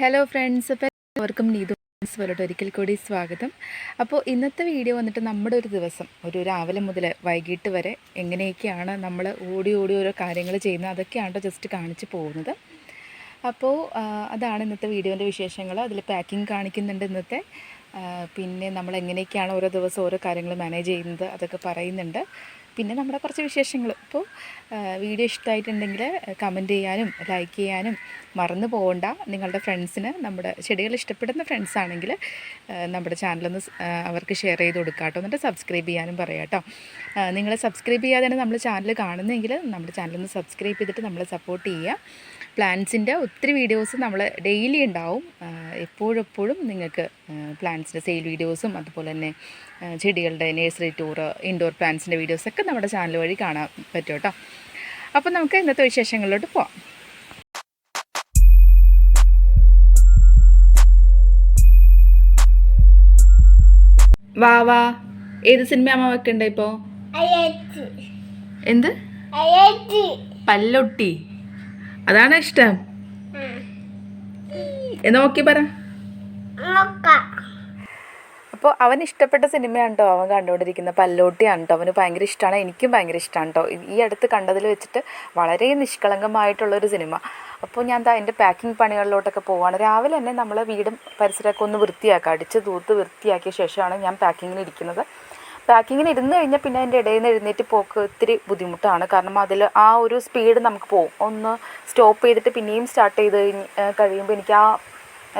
Hello friends അപ്പോൾ എല്ലാവർക്കും Neethu friends ഒരിക്കൽ കൂടി സ്വാഗതം. അപ്പോൾ ഇന്നത്തെ വീഡിയോ വന്നിട്ട് നമ്മുടെ ഒരു ദിവസം ഒരു രാവിലെ മുതൽ വൈകിട്ട് വരെ എങ്ങനെയൊക്കെയാണ് നമ്മൾ ഓടി ഓടി ഓരോ കാര്യങ്ങൾ ചെയ്യുന്നത് അതൊക്കെയാണ് ജസ്റ്റ് കാണിച്ച് പോകുന്നത്. അപ്പോൾ അതാണ് ഇന്നത്തെ വീഡിയോന്റെ വിശേഷങ്ങൾ. അതിൽ പാക്കിംഗ് കാണിക്കുന്നുണ്ട് ഇന്നത്തെ. പിന്നെ നമ്മൾ എങ്ങനെയൊക്കെയാണ് ഓരോ ദിവസം ഓരോ കാര്യങ്ങൾ മാനേജ് ചെയ്യുന്നത് അതൊക്കെ പറയുന്നുണ്ട്. പിന്നെ നമ്മുടെ കുറച്ച് വിശേഷങ്ങൾ. ഇപ്പോൾ വീഡിയോ ഇഷ്ടമായിട്ടുണ്ടെങ്കിൽ കമന്റ് ചെയ്യാനും ലൈക്ക് ചെയ്യാനും മറന്നു പോകണ്ട. നിങ്ങളുടെ ഫ്രണ്ട്സിന് നമ്മുടെ ചെടികൾ ഇഷ്ടപ്പെടുന്ന ഫ്രണ്ട്സ് ആണെങ്കിൽ നമ്മുടെ ചാനലൊന്ന് അവർക്ക് ഷെയർ ചെയ്ത് കൊടുക്കുക കേട്ടോ എന്നിട്ട് സബ്സ്ക്രൈബ് ചെയ്യാനും പറയാം കേട്ടോ നിങ്ങൾ സബ്സ്ക്രൈബ് ചെയ്യാതെയാണ് നമ്മൾ ചാനൽ കാണുന്നതെങ്കിൽ നമ്മുടെ ചാനലൊന്ന് സബ്സ്ക്രൈബ് ചെയ്തിട്ട് നമ്മളെ സപ്പോർട്ട് ചെയ്യുക. പ്ലാന്റ്സിന്റെ ഒത്തിരി വീഡിയോസ് നമ്മൾ ഡെയിലി ഉണ്ടാവും. എപ്പോഴെപ്പോഴും നിങ്ങൾക്ക് പ്ലാന്റ്സിന്റെ സെയിൽ വീഡിയോസും അതുപോലെ തന്നെ ചെടികളുടെ നേഴ്സറി ടൂറ് ഇൻഡോർ പ്ലാന്റ്സിന്റെ വീഡിയോസൊക്കെ നമ്മുടെ ചാനൽ വഴി കാണാൻ പറ്റും കേട്ടോ. അപ്പോൾ നമുക്ക് ഇന്നത്തെ വിശേഷങ്ങളിലോട്ട് പോവാം. വാ വാ. ഏത് സിനിമ അമ്മ വെക്കണ്ട ഇപ്പോ? എന്ത്? പല്ലൊട്ടി. അതാണ് ഇഷ്ടം. നോക്കി പറ. അപ്പോൾ അവൻ ഇഷ്ടപ്പെട്ട സിനിമയാണ് കേട്ടോ അവൻ കണ്ടുകൊണ്ടിരിക്കുന്നത്. പല്ലോട്ടിയാണ് കേട്ടോ അവന് ഭയങ്കര ഇഷ്ടമാണ് എനിക്കും ഭയങ്കര ഇഷ്ടമാണ് കേട്ടോ ഈ അടുത്ത് കണ്ടതിൽ വെച്ചിട്ട് വളരെ നിഷ്കളങ്കമായിട്ടുള്ളൊരു സിനിമ. അപ്പോൾ ഞാൻ എന്താ എന്റെ പാക്കിംഗ് പണികളിലോട്ടൊക്കെ പോവാണ്. രാവിലെ തന്നെ നമ്മൾ വീടും പരിസരമൊക്കെ ഒന്ന് വൃത്തിയാക്കുക അടിച്ച് തൂത്ത് വൃത്തിയാക്കിയ ശേഷമാണ് ഞാൻ പാക്കിങ്ങിന് ഇരിക്കുന്നത്. പാക്കിങ്ങിന് ഇരുന്ന് കഴിഞ്ഞാൽ പിന്നെ അതിന്റെ ഇടയിൽ നിന്ന് എഴുന്നേറ്റ് പോക്ക് ഇത്തിരി ബുദ്ധിമുട്ടാണ്. കാരണം അതിൽ ആ ഒരു സ്പീഡ് നമുക്ക് പോകും ഒന്ന് സ്റ്റോപ്പ് ചെയ്തിട്ട് പിന്നെയും സ്റ്റാർട്ട് ചെയ്ത് കഴിയുമ്പോൾ എനിക്ക് ആ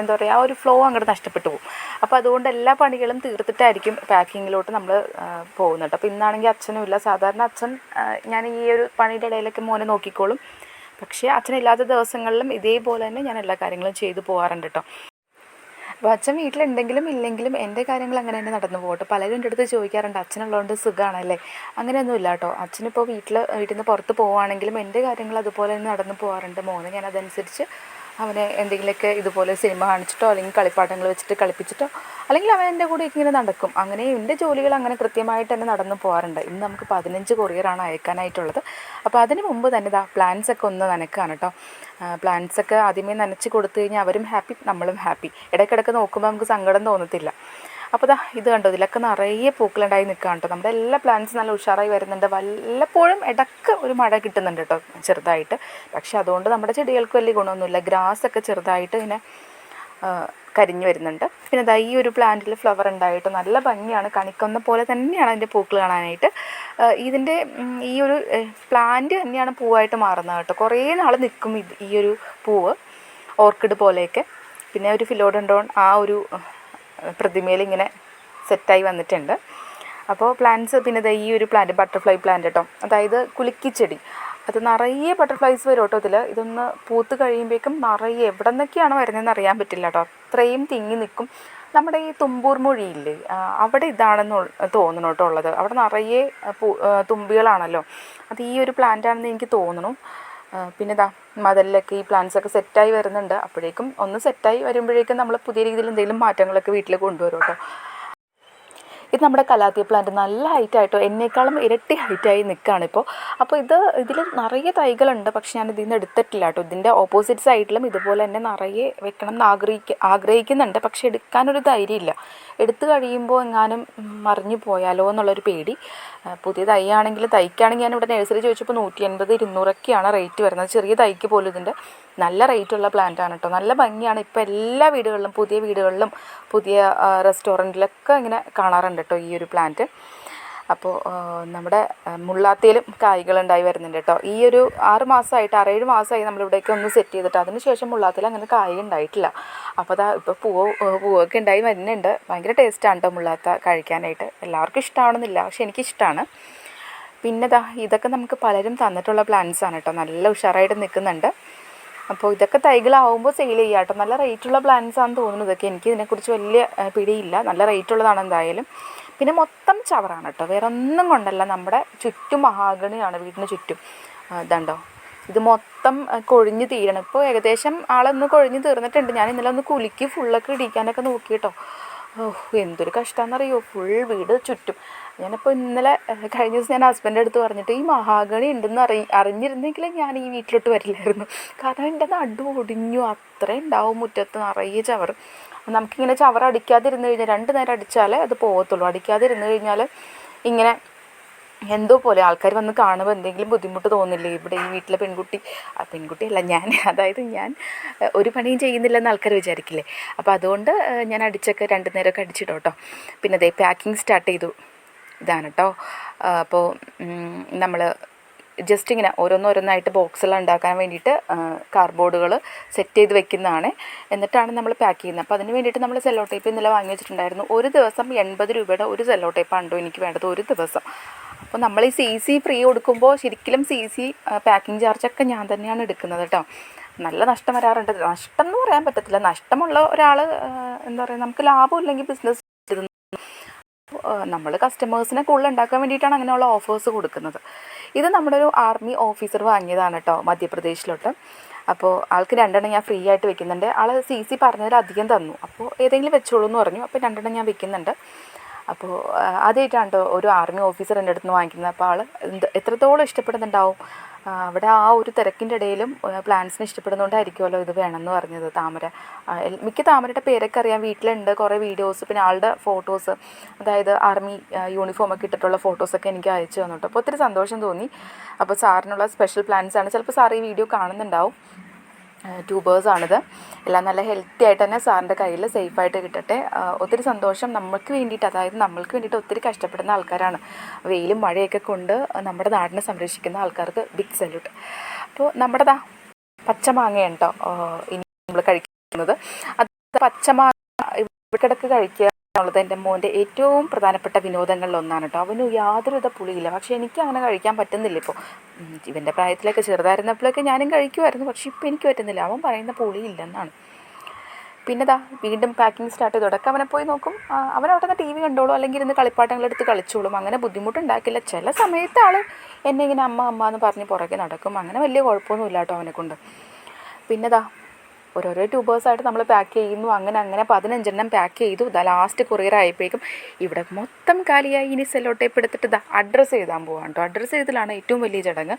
എന്താ പറയുക ആ ഒരു ഫ്ലോ അങ്ങോട്ട് നഷ്ടപ്പെട്ടു പോകും. അപ്പോൾ അതുകൊണ്ട് എല്ലാ പണികളും തീർത്തിട്ടായിരിക്കും പാക്കിങ്ങിലോട്ട് നമ്മൾ പോകുന്നുണ്ട് അപ്പോൾ ഇന്നാണെങ്കിൽ അച്ഛനും ഇല്ല. സാധാരണ അച്ഛൻ ഞാൻ ഈ ഒരു പണിയുടെ ഇടയിലൊക്കെ മോനെ നോക്കിക്കോളും. പക്ഷേ അച്ഛനില്ലാത്ത ദിവസങ്ങളിലും ഇതേപോലെ തന്നെ ഞാൻ എല്ലാ കാര്യങ്ങളും ചെയ്തു പോകാറുണ്ട് കേട്ടോ അപ്പോൾ അച്ഛൻ വീട്ടിലുണ്ടെങ്കിലും ഇല്ലെങ്കിലും എന്റെ കാര്യങ്ങൾ അങ്ങനെ തന്നെ നടന്നു പോകട്ടെ പലരും എന്റെ അടുത്ത് ചോദിക്കാറുണ്ട് അച്ഛനുള്ളതുകൊണ്ട് സുഖമാണല്ലേ അങ്ങനെയൊന്നും ഇല്ല കേട്ടോ അച്ഛനിപ്പോൾ വീട്ടിൽ വീട്ടിൽ നിന്ന് പുറത്ത് പോവുകയാണെങ്കിലും എന്റെ കാര്യങ്ങൾ അതുപോലെ തന്നെ നടന്നു പോകാറുണ്ട് മോനെ. ഞാൻ അതനുസരിച്ച് അവനെ എന്തെങ്കിലുമൊക്കെ ഇതുപോലെ സിനിമ കാണിച്ചിട്ടോ അല്ലെങ്കിൽ കളിപ്പാട്ടങ്ങൾ വെച്ചിട്ട് കളിപ്പിച്ചിട്ടോ അല്ലെങ്കിൽ അവൻ എന്റെ കൂടെ ഇങ്ങനെ നടക്കും. അങ്ങനെ എന്റെ ജോലികൾ അങ്ങനെ കൃത്യമായിട്ട് തന്നെ നടന്നു പോകാറുണ്ട്. ഇന്ന് നമുക്ക് പതിനഞ്ച് കൊറിയറാണ് അയക്കാനായിട്ടുള്ളത്. അപ്പോൾ അതിന് മുമ്പ് തന്നെ ഇതാ പ്ലാൻസ് ഒക്കെ ഒന്ന് നനക്കാണ് കേട്ടോ. പ്ലാൻസൊക്കെ ആദ്യമേ നനച്ച് കൊടുത്തു കഴിഞ്ഞാൽ അവരും ഹാപ്പി നമ്മളും ഹാപ്പി ഇടയ്ക്കിടയ്ക്ക് നോക്കുമ്പോൾ നമുക്ക് സങ്കടം തോന്നത്തില്ല. അപ്പോൾ ദാ ഇത് കണ്ടോ ഇതിലൊക്കെ നിറയെ പൂക്കളുണ്ടായി നിൽക്കുക കേട്ടോ. നമ്മുടെ എല്ലാ പ്ലാന്റ്സും നല്ല ഉഷാറായി വരുന്നുണ്ട്. വല്ലപ്പോഴും ഇടയ്ക്ക് ഒരു മഴ കിട്ടുന്നുണ്ട് കേട്ടോ ചെറുതായിട്ട്. പക്ഷേ അതുകൊണ്ട് നമ്മുടെ ചെടികൾക്ക് വലിയ ഗുണമൊന്നുമില്ല. ഗ്രാസ് ഒക്കെ ചെറുതായിട്ട് ഇങ്ങനെ കരിഞ്ഞു വരുന്നുണ്ട്. പിന്നെ ദാ ഈ ഒരു പ്ലാന്റിൽ ഫ്ലവർ ഉണ്ടായിട്ട് നല്ല ഭംഗിയാണ്. കണിക്കൊന്ന പോലെ തന്നെയാണ് അതിന്റെ പൂക്കൾ കാണാനായിട്ട്. ഇതിന്റെ ഈ ഒരു പ്ലാന്റ് തന്നെയാണ് പൂവായിട്ട് മാറുന്നത് കേട്ടോ. കുറേ നാൾ നിൽക്കും ഇത് ഈ ഒരു പൂവ് ഓർക്കിഡ് പോലെയൊക്കെ. പിന്നെ ഒരു ഫിലോഡൻഡോൺ ആ ഒരു പ്രതിമയിൽ ഇങ്ങനെ സെറ്റായി വന്നിട്ടുണ്ട്. അപ്പോൾ പ്ലാന്റ്സ് പിന്നെ ദാ ഈ ഒരു പ്ലാന്റ് ബട്ടർഫ്ലൈ പ്ലാന്റ് കേട്ടോ അതായത് കുലുക്കിച്ചെടി. അത് നിറയെ ബട്ടർഫ്ലൈസ് വരും കേട്ടോ ഇതിൽ ഇതൊന്ന് പൂത്ത് കഴിയുമ്പോഴേക്കും നിറയെ എവിടെ നിന്നൊക്കെയാണ് വരുന്നതെന്ന് അറിയാൻ പറ്റില്ല കേട്ടോ. അത്രയും തിങ്ങി നിൽക്കും. നമ്മുടെ ഈ തുമ്പൂർ മൊഴിയില്ലേ അവിടെ ഇതാണെന്ന് തോന്നണം കേട്ടോ ഉള്ളത്. അവിടെ നിറയെ പൂ തുമ്പികളാണല്ലോ. അത് ഈ ഒരു പ്ലാന്റ് ആണെന്ന് എനിക്ക് തോന്നുന്നു ആ, പിന്നെ ഇതാ മതിലൊക്കെ ഈ പ്ലാന്റ്സ് ഒക്കെ സെറ്റായി വരുന്നുണ്ട്. അപ്പോഴേക്കും ഒന്ന് സെറ്റായി വരുമ്പോഴേക്കും നമ്മൾ പുതിയ രീതിയിൽ എന്തെങ്കിലും മാറ്റങ്ങളൊക്കെ വീട്ടിൽ കൊണ്ടുവരും കേട്ടോ ഇത് നമ്മുടെ കലാത്തിയ പ്ലാന്റ് നല്ല ഹൈറ്റായിട്ടോ എന്നേക്കാളും ഇരട്ടി ഹൈറ്റായി നിൽക്കുകയാണ് ഇപ്പോൾ അപ്പോൾ ഇത് ഇതിൽ നിറയെ തൈകളുണ്ട് പക്ഷെ ഞാൻ ഇതിൽ നിന്ന് എടുത്തിട്ടില്ല കേട്ടോ. ഇതിന്റെ ഓപ്പോസിറ്റ് സൈഡിലും ഇതുപോലെ തന്നെ നിറയെ വെക്കണം എന്ന് ആഗ്രഹിക്ക ആഗ്രഹിക്കുന്നുണ്ട് പക്ഷെ എടുക്കാനൊരു ധൈര്യമില്ല. എടുത്തു കഴിയുമ്പോൾ എങ്ങാനും മറിഞ്ഞു പോയാലോ എന്നുള്ളൊരു പേടി. പുതിയ തൈയാണെങ്കിൽ തൈക്കാണെങ്കിൽ ഞാൻ ഇവിടെ നഴ്സറി ചോദിച്ചപ്പോൾ നൂറ്റി അൻപത് ഇരുന്നൂറൊക്കെയാണ് റേറ്റ് വരുന്നത്. ചെറിയ തൈക്ക് പോലും ഇതിന്റെ നല്ല റേറ്റുള്ള ആണ് കേട്ടോ. നല്ല ഭംഗിയാണ്. ഇപ്പോൾ എല്ലാ വീടുകളിലും പുതിയ വീടുകളിലും പുതിയ റെസ്റ്റോറന്റിലൊക്കെ ഇങ്ങനെ കാണാറുണ്ട്. കേട്ടോ ഈ ഒരു പ്ലാന്റ് അപ്പോൾ നമ്മുടെ മുള്ളാത്തിയിലും കായ്കളുണ്ടായി വരുന്നുണ്ട് കേട്ടോ ഈ ഒരു ആറ് മാസമായിട്ട് ആറേഴ് മാസമായി നമ്മളിവിടേക്ക് ഒന്ന് സെറ്റ് ചെയ്തിട്ട് അതിന് ശേഷം മുള്ളാത്തിൽ അങ്ങനെ കായ ഉണ്ടായിട്ടില്ല. അപ്പോൾ അതാ ഇപ്പോൾ പൂവ് പൂവൊക്കെ ഉണ്ടായി വരുന്നുണ്ട്. ഭയങ്കര ടേസ്റ്റാണ് കേട്ടോ മുള്ളാത്ത കഴിക്കാനായിട്ട്. എല്ലാവർക്കും ഇഷ്ടമാണെന്നില്ല പക്ഷെ എനിക്കിഷ്ടമാണ് പിന്നെ ദാ ഇതൊക്കെ നമുക്ക് പലരും തന്നിട്ടുള്ള പ്ലാന്റ്സാണ് കേട്ടോ നല്ല ഉഷാറായിട്ട് നിൽക്കുന്നുണ്ട്. അപ്പോൾ ഇതൊക്കെ തൈകളാവുമ്പോൾ സെയിൽ ചെയ്യാം കേട്ടോ നല്ല റേറ്റുള്ള പ്ലാന്റ്സ് ആണെന്ന് തോന്നുന്നു ഇതൊക്കെ. എനിക്ക് ഇതിനെക്കുറിച്ച് വലിയ പിടിയില്ല. നല്ല റേറ്റ് ഉള്ളതാണ് എന്തായാലും. പിന്നെ മൊത്തം ചവറാണ് കേട്ടോ വേറെ ഒന്നും കൊണ്ടല്ല. നമ്മുടെ ചുറ്റും മഹാഗണിയാണ് വീടിന് ചുറ്റും. ഇതുണ്ടോ. ഇത് മൊത്തം കൊഴിഞ്ഞ് തീരണം. ഇപ്പോൾ ഏകദേശം ആളൊന്ന് കൊഴിഞ്ഞ് തീർന്നിട്ടുണ്ട്. ഞാൻ ഇന്നലെ ഒന്ന് കുലുക്കി ഫുള്ളൊക്കെ ഇടിക്കാനൊക്കെ നോക്കി കേട്ടോ ഓഹ് എന്തൊരു കഷ്ടമാണെന്നറിയോ ഫുൾ വീട് ചുറ്റും. ഞാനിപ്പോൾ ഇന്നലെ കഴിഞ്ഞ ദിവസം ഞാൻ ഹസ്ബൻഡ് അടുത്ത് പറഞ്ഞിട്ട് ഈ മഹാഗണി ഉണ്ടെന്ന് അറി അറിഞ്ഞിരുന്നെങ്കിൽ ഞാൻ ഈ വീട്ടിലോട്ട് വരില്ലായിരുന്നു. കാരണം എന്റെ നടു ഒടിഞ്ഞു അത്രയും ഉണ്ടാവും മുറ്റത്ത് നിറയെ ചവർ നമുക്കിങ്ങനെ ചവർ അടിക്കാതിരുന്ന് കഴിഞ്ഞാൽ രണ്ട് നേരം അടിച്ചാലേ അത് പോകത്തുള്ളൂ. അടിക്കാതിരുന്ന് കഴിഞ്ഞാൽ ഇങ്ങനെ എന്തോ പോലെ ആൾക്കാർ വന്ന് കാണുമ്പോൾ എന്തെങ്കിലും ബുദ്ധിമുട്ട് തോന്നില്ലേ? ഇവിടെ ഈ വീട്ടിലെ പെൺകുട്ടി. ആ പെൺകുട്ടിയല്ല ഞാൻ അതായത് ഞാൻ ഒരു പണിയും ചെയ്യുന്നില്ലെന്ന് ആൾക്കാർ വിചാരിക്കില്ലേ? അപ്പോൾ അതുകൊണ്ട് ഞാൻ അടിച്ചൊക്കെ രണ്ട് നേരമൊക്കെ അടിച്ചിടും കേട്ടോ. പിന്നെ അതേ പാക്കിംഗ് സ്റ്റാർട്ട് ചെയ്തു. ഇതാണ് കേട്ടോ അപ്പോൾ നമ്മൾ ജസ്റ്റ് ഇങ്ങനെ ഓരോന്നോരോന്നായിട്ട് ബോക്സുകൾ ഉണ്ടാക്കാൻ വേണ്ടിയിട്ട് കാർഡ്ബോർഡുകൾ സെറ്റ് ചെയ്ത് വെക്കുന്നതാണ്. എന്നിട്ടാണ് നമ്മൾ പാക്ക് ചെയ്യുന്നത്. അപ്പോൾ അതിന് വേണ്ടിയിട്ട് നമ്മൾ സെല്ലോ ടേപ്പ് ഇന്നലെ വാങ്ങി വെച്ചിട്ടുണ്ടായിരുന്നു. ഒരു ദിവസം എൺപത് രൂപയുടെ ഒരു സെല്ലോ ടേപ്പ് കേട്ടോ എനിക്ക് വേണ്ടത് ഒരു ദിവസം. അപ്പോൾ നമ്മൾ ഈ സി സി ഫ്രീ കൊടുക്കുമ്പോൾ ശരിക്കും സി സി പാക്കിംഗ് ചാർജൊക്കെ ഞാൻ തന്നെയാണ് എടുക്കുന്നത് കേട്ടോ നല്ല നഷ്ടം വരാറുണ്ട്. നഷ്ടം എന്ന് പറയാൻ പറ്റത്തില്ല. നഷ്ടമുള്ള ഒരാൾ എന്താ പറയുക നമുക്ക് ലാഭമില്ലെങ്കിൽ ബിസിനസ് നമ്മൾ കസ്റ്റമേഴ്സിനെ കൂടുതൽ ഉണ്ടാക്കാൻ വേണ്ടിയിട്ടാണ് അങ്ങനെയുള്ള ഓഫേഴ്സ് കൊടുക്കുന്നത്. ഇത് നമ്മുടെ ഒരു ആർമി ഓഫീസർ വാങ്ങിയതാണ് കേട്ടോ മധ്യപ്രദേശിലോട്ട്. അപ്പോൾ ആൾക്ക് രണ്ടെണ്ണം ഞാൻ ഫ്രീ ആയിട്ട് വെക്കുന്നുണ്ട്. ആൾ സി സി പറഞ്ഞതിൽ അധികം തന്നു. അപ്പോൾ ഏതെങ്കിലും വെച്ചോളൂ എന്ന് പറഞ്ഞു. അപ്പോൾ രണ്ടെണ്ണം ഞാൻ വെക്കുന്നുണ്ട്. അപ്പോൾ ആദ്യമായിട്ടാണ് കേട്ടോ ഒരു ആർമി ഓഫീസർ എന്റെ അടുത്ത് നിന്ന് വാങ്ങിക്കുന്നത്. അപ്പോൾ ആൾ എന്ത് എത്രത്തോളം ഇഷ്ടപ്പെടുന്നുണ്ടാവും? അവിടെ ആ ഒരു തിരക്കിന്റെ ഇടയിലും പ്ലാന്റ്സിനെ ഇഷ്ടപ്പെടുന്നതുകൊണ്ടായിരിക്കുമല്ലോ ഇത് വേണമെന്ന് പറഞ്ഞത് താമര. മിക്ക താമരയുടെ പേരൊക്കെ അറിയാം. വീട്ടിലുണ്ട് കുറേ വീഡിയോസ് പിന്നെ ആളുടെ ഫോട്ടോസ് അതായത് ആർമി യൂണിഫോമൊക്കെ ഇട്ടിട്ടുള്ള ഫോട്ടോസൊക്കെ എനിക്ക് അയച്ചു തന്നിട്ടുണ്ട് അപ്പോൾ ഒത്തിരി സന്തോഷം തോന്നി. അപ്പോൾ സാറിനുള്ള സ്പെഷ്യൽ പ്ലാൻസ് ആണ്. ചിലപ്പോൾ സാർ ഈ വീഡിയോ കാണുന്നുണ്ടാവും. ട്യൂബേഴ്സാണിത് എല്ലാം നല്ല ഹെൽത്തി ആയിട്ട് തന്നെ സാറിന്റെ കയ്യിൽ സേഫായിട്ട് കിട്ടട്ടെ. ഒത്തിരി സന്തോഷം നമുക്ക് വേണ്ടിയിട്ട് അതായത് നമ്മൾക്ക് വേണ്ടിയിട്ട് ഒത്തിരി കഷ്ടപ്പെടുന്ന ആൾക്കാരാണ്. വെയിലും മഴയൊക്കെ കൊണ്ട് നമ്മുടെ നാടിനെ സംരക്ഷിക്കുന്ന ആൾക്കാർക്ക് ബിഗ് സല്യൂട്ട് അപ്പോൾ നമ്മുടെതാ പച്ചമാങ്ങയുണ്ടോ ഇനി നമ്മൾ കഴിക്കുന്നത്. അത് പച്ചമാങ്ങ ഇവിടെ കിടക്ക് കഴിക്കുക എന്നുള്ളത് എന്റെ മോന്റെ ഏറ്റവും പ്രധാനപ്പെട്ട വിനോദങ്ങളിലൊന്നാണ് കേട്ടോ. അവന് യാതൊരുവിധ പുളിയില്ല. പക്ഷേ എനിക്ക് അങ്ങനെ കഴിക്കാൻ പറ്റുന്നില്ല ഇപ്പോൾ. ഇവന്റെ പ്രായത്തിലൊക്കെ ചെറുതായിരുന്നപ്പോഴൊക്കെ ഞാനും കഴിക്കുമായിരുന്നു. പക്ഷേ ഇപ്പോൾ എനിക്ക് പറ്റുന്നില്ല. അവൻ പറയുന്ന പുളിയില്ലെന്നാണ്. പിന്നെ ദാ വീണ്ടും പാക്കിംഗ് സ്റ്റാർട്ട് ചെയ്ത്. തുടക്കം അവനെ പോയി നോക്കും. അവൻ അവിടെ നിന്ന് ടി വി കണ്ടോളും. അല്ലെങ്കിൽ ഇരുന്ന് കളിപ്പാട്ടങ്ങളെടുത്ത് കളിച്ചോളും. അങ്ങനെ ബുദ്ധിമുട്ടുണ്ടാക്കില്ല. ചില സമയത്ത് ആൾ എന്നെ ഇങ്ങനെ അമ്മ അമ്മ എന്ന് പറഞ്ഞ് പുറകെ നടക്കും. അങ്ങനെ വലിയ കുഴപ്പമൊന്നുമില്ല കേട്ടോ അവനെ കൊണ്ട് പിന്നെ ദാ ഓരോരോ ട്യൂബേഴ്സായിട്ട് നമ്മൾ പാക്ക് ചെയ്യുന്നു. അങ്ങനെ അങ്ങനെ പതിനഞ്ചെണ്ണം പാക്ക് ചെയ്തു. ഇതാ ലാസ്റ്റ് കൊറിയർ ആയപ്പോഴേക്കും ഇവിടെ മൊത്തം കാലിയായി. ഇനി സെല്ലോ ടേപ്പ് എടുത്തിട്ട് ഇതാ അഡ്രസ്സ് എഴുതാൻ പോവാണ് കേട്ടോ അഡ്രസ്സ് ചെയ്തലാണ് ഏറ്റവും വലിയ ചടങ്ങ്.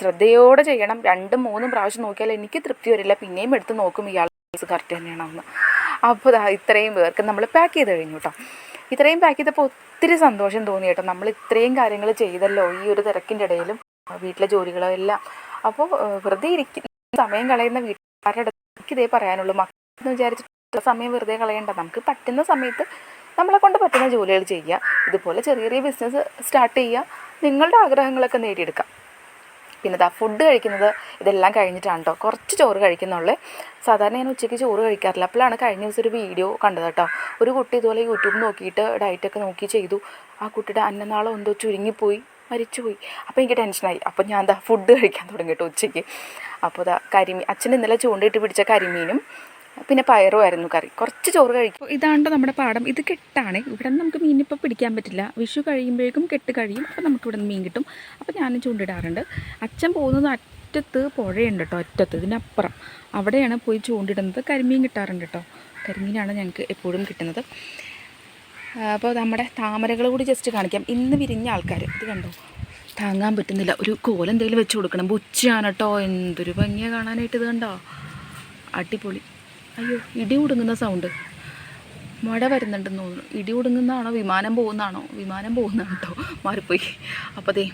ശ്രദ്ധയോടെ ചെയ്യണം. രണ്ടും മൂന്നും പ്രാവശ്യം നോക്കിയാൽ എനിക്ക് തൃപ്തി വരില്ല. പിന്നെയും എടുത്ത് നോക്കും ഇയാൾ കറക്റ്റ് തന്നെയാണെന്ന്. അപ്പോൾ ഇത്രയും പേർക്ക് നമ്മൾ പാക്ക് ചെയ്ത് കഴിഞ്ഞു കേട്ടോ ഇത്രയും പാക്ക് ചെയ്തപ്പോൾ ഒത്തിരി സന്തോഷം തോന്നി കേട്ടോ നമ്മൾ ഇത്രയും കാര്യങ്ങൾ ചെയ്തല്ലോ ഈ ഒരു തിരക്കിന്റെ ഇടയിലും. വീട്ടിലെ ജോലികളെല്ലാം. അപ്പോൾ വെറുതെ ഇരിക്കുന്ന സമയം കളയുന്ന വീട്ടുകാരുടെ അടുത്ത് എനിക്കിതേ പറയാനുള്ളൂ. മക്കളെന്ന് വിചാരിച്ചിട്ട് സമയം വെറുതെ കളയണ്ട. നമുക്ക് പറ്റുന്ന സമയത്ത് നമ്മളെ കൊണ്ട് പറ്റുന്ന ജോലികൾ ചെയ്യുക. ഇതുപോലെ ചെറിയ ചെറിയ ബിസിനസ് സ്റ്റാർട്ട് ചെയ്യുക. നിങ്ങളുടെ ആഗ്രഹങ്ങളൊക്കെ നേടിയെടുക്കാം പിന്നെ ഇതാ ഫുഡ് കഴിക്കുന്നത് ഇതെല്ലാം കഴിഞ്ഞിട്ടാണ് കേട്ടോ കുറച്ച് ചോറ് കഴിക്കുന്നുള്ളേ. സാധാരണ ഞാൻ ഉച്ചയ്ക്ക് ചോറ് കഴിക്കാറില്ല. അപ്പോഴാണ് കഴിഞ്ഞ ദിവസം ഒരു വീഡിയോ കണ്ടത് കേട്ടോ ഒരു കുട്ടി ഇതുപോലെ യൂട്യൂബ് നോക്കിയിട്ട് ഡയറ്റൊക്കെ നോക്കി ചെയ്തു. ആ കുട്ടിയുടെ അന്നനാളം എന്തോ ചുരുങ്ങിപ്പോയി. മരിച്ചുപോയി. അപ്പോൾ എനിക്ക് ടെൻഷനായി. അപ്പോൾ ഞാൻ എന്താ ഫുഡ് കഴിക്കാൻ തുടങ്ങി കേട്ടോ ഉച്ചയ്ക്ക്. അപ്പോൾ ഇതാ കരിമീൻ അച്ഛൻ ഇന്നലെ ചൂണ്ടയിട്ട് പിടിച്ച കരിമീനും പിന്നെ പയറുമായിരുന്നു കറി. കുറച്ച് ചോറ് കഴിക്കും. ഇതാണ്ട് നമ്മുടെ പാടം. ഇത് കെട്ടാണ്. ഇവിടെ നിന്ന് നമുക്ക് മീനിപ്പോൾ പിടിക്കാൻ പറ്റില്ല. വിഷു കഴിയുമ്പോഴേക്കും കെട്ട് കഴിയും. അപ്പോൾ നമുക്ക് ഇവിടെ നിന്ന് മീൻ കിട്ടും. അപ്പോൾ ഞാനും ചൂണ്ടിടാറുണ്ട്. അച്ഛൻ പോകുന്നത് അറ്റത്ത് പുഴയുണ്ട് കേട്ടോ അറ്റത്ത് ഇതിനപ്പുറം അവിടെയാണ് പോയി ചൂണ്ടിടുന്നത്. കരിമീൻ കിട്ടാറുണ്ട് കേട്ടോ കരിമീനാണ് ഞങ്ങൾക്ക് എപ്പോഴും കിട്ടുന്നത്. അപ്പോൾ നമ്മുടെ താമരകൾ കൂടി ജസ്റ്റ് കാണിക്കാം. ഇന്ന് വിരിഞ്ഞ ആൾക്കാർ ഇത് കണ്ടോ? താങ്ങാൻ പറ്റുന്നില്ല. ഒരു കോലെന്തെങ്കിലും വെച്ച് കൊടുക്കണം. ബുച്ചാണ് കേട്ടോ എന്തൊരു ഭംഗിയാണ് കാണാനായിട്ട് ഇത് കണ്ടോ? അടിപൊളി. അയ്യോ ഇടി ഉടുങ്ങുന്ന സൗണ്ട് മഴ വരുന്നുണ്ടെന്ന് തോന്നുന്നു. ഇടി കൊടുങ്ങുന്നതാണോ വിമാനം പോകുന്നതാണോ? വിമാനം പോകുന്നതാണ് കേട്ടോ മാറിപ്പോയി. അപ്പോൾ ദേ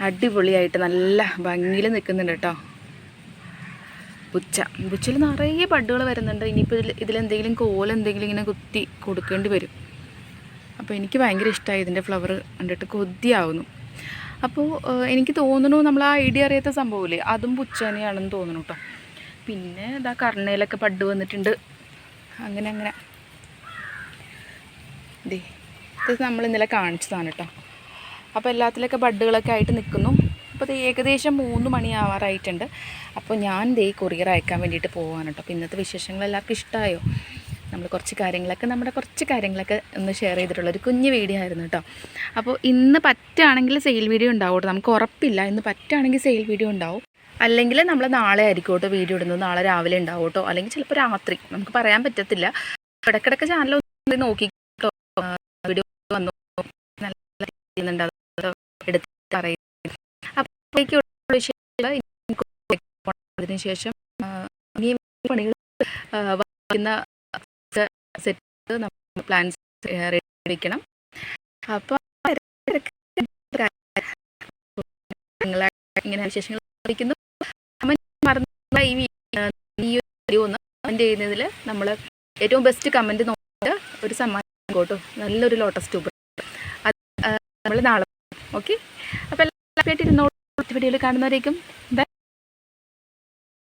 അടിപൊളിയായിട്ട് നല്ല ഭംഗിയിൽ നിൽക്കുന്നുണ്ട് കേട്ടോ പുച്ച പുച്ചയിൽ നിറയെ ബഡുകൾ വരുന്നുണ്ട്. ഇനിയിപ്പോൾ ഇതിൽ ഇതിലെന്തെങ്കിലും കോലെന്തെങ്കിലും ഇങ്ങനെ കുത്തി കൊടുക്കേണ്ടി വരും. അപ്പോൾ എനിക്ക് ഭയങ്കര ഇഷ്ടമായി ഇതിന്റെ ഫ്ലവർ കണ്ടിട്ട് കൊതിയാവുന്നു. അപ്പോൾ എനിക്ക് തോന്നുന്നു നമ്മൾ ആ ഐഡിയ അറിയാത്ത സംഭവമില്ലേ? അതും പുച്ച തന്നെയാണെന്ന് തോന്നുന്നു കേട്ടോ പിന്നെ ഇതാ കർണയിലൊക്കെ പഡ് വന്നിട്ടുണ്ട്. അങ്ങനെ അങ്ങനെ. ദേ ഇത് നമ്മൾ ഇന്നലെ കാണിച്ചതാണ് കേട്ടോ അപ്പോൾ എല്ലാത്തിലൊക്കെ ബഡുകളൊക്കെ ആയിട്ട് നിൽക്കുന്നു അപ്പോൾ ഇത് ഏകദേശം മൂന്ന് മണിയാവാറായിട്ടുണ്ട്. അപ്പോൾ ഞാൻ ദേ കൊറിയർ അയക്കാൻ വേണ്ടിയിട്ട് പോവാണ് കേട്ടോ. അപ്പോൾ ഇന്നത്തെ വിശേഷങ്ങൾ എല്ലാവർക്കും ഇഷ്ടമായോ നമ്മൾ കുറച്ച് കാര്യങ്ങളൊക്കെ നമ്മുടെ കുറച്ച് കാര്യങ്ങളൊക്കെ ഒന്ന് ഷെയർ ചെയ്തിട്ടുള്ള ഒരു കുഞ്ഞ് വീഡിയോ ആയിരുന്നു കേട്ടോ. അപ്പോൾ ഇന്ന് പറ്റുകയാണെങ്കിൽ സെയിൽ വീഡിയോ ഉണ്ടാവും കേട്ടോ. നമുക്ക് ഉറപ്പില്ല. ഇന്ന് പറ്റുകയാണെങ്കിൽ സെയിൽ വീഡിയോ ഉണ്ടാവും. അല്ലെങ്കിൽ നമ്മൾ നാളെ ആയിരിക്കും വീഡിയോ ഇടുന്നത്. നാളെ രാവിലെ ഉണ്ടാവും കേട്ടോ. അല്ലെങ്കിൽ ചിലപ്പോൾ രാത്രി. നമുക്ക് പറയാൻ പറ്റത്തില്ല. ഇടയ്ക്കിടയ്ക്ക് ചാനൽ നോക്കി കേട്ടോ. വീഡിയോ വന്നു. നല്ല എടുത്ത് വിഷയങ്ങൾ അതിന് ശേഷം ഇനിയും പണികൾ വയ്ക്കുന്ന സെറ്റ് നമ്മൾ പ്ലാൻസ് റെഡി വെക്കണം അപ്പോൾ ഇങ്ങനെ വിശേഷങ്ങൾ അറിയിക്കുന്നു. കമന്റ് മറന്ന ഈ ഈ ഒരു വീഡിയോ ഒന്ന് കമന്റ് ചെയ്യുന്നതിൽ നമ്മൾ ഏറ്റവും ബെസ്റ്റ് കമന്റ് നോക്കിയിട്ട് ഒരു സമ്മാനം കേട്ടോ നല്ലൊരു ലോട്ടസ് ട്യൂബ് അത് നമ്മൾ നാളെ ഓക്കെ അപ്പോൾ എല്ലാവരും ഇരുന്നോളൂ വീഡിയോയിൽ കാണുന്നവരേക്കും